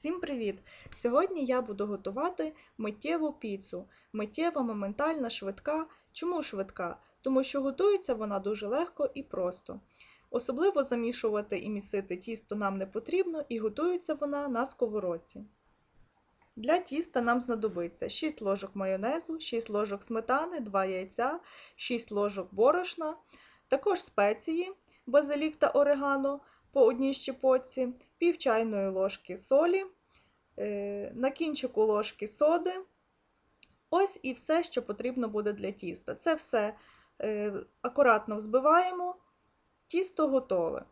Всім привіт! Сьогодні я буду готувати миттєву піцу. Миттєва, моментальна, швидка. Чому швидка? Тому що готується вона дуже легко і просто. Особливо замішувати і місити тісто нам не потрібно, і готується вона на сковородці. Для тіста нам знадобиться 6 ложок майонезу, 6 ложок сметани, 2 яйця, 6 ложок борошна, також спеції, базилік та орегано по одній щепотці, пів чайної ложки солі, е, на кінчику ложки соди. Ось і все, що потрібно буде для тіста. Це все е, акуратно взбиваємо, тісто готове.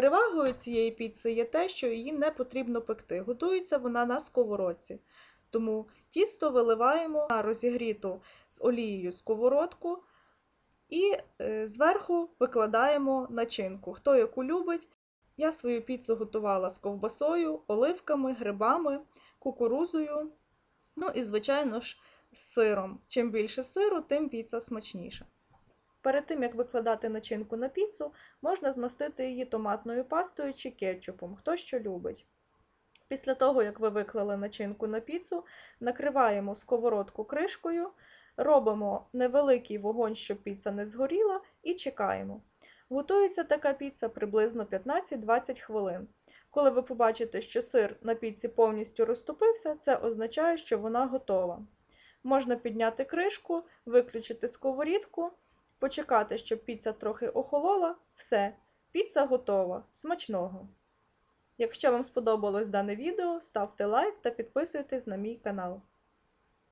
Перевагою цієї піци є те, що її не потрібно пекти. Готується вона на сковородці. Тому тісто виливаємо на розігріту з олією сковородку і е, зверху викладаємо начинку. Хто яку любить. Я свою піцу готувала з ковбасою, оливками, грибами, кукурузою, ну і, звичайно ж, з сиром. Чим більше сиру, тим піца смачніша. Перед тим, як викладати начинку на піцу, можна змастити її томатною пастою чи кетчупом, хто що любить. Після того, як ви виклали начинку на піцу, накриваємо сковородку кришкою, робимо невеликий вогонь, щоб піца не згоріла, і чекаємо. Готується така піца приблизно 15-20 хвилин. Коли ви побачите, що сир на піці повністю розтопився, це означає, що вона готова. Можна підняти кришку, виключити сковорідку, почекати, щоб піца трохи охолола. Все, піца готова. Смачного! Якщо вам сподобалось дане відео, ставте лайк та підписуйтесь на мій канал.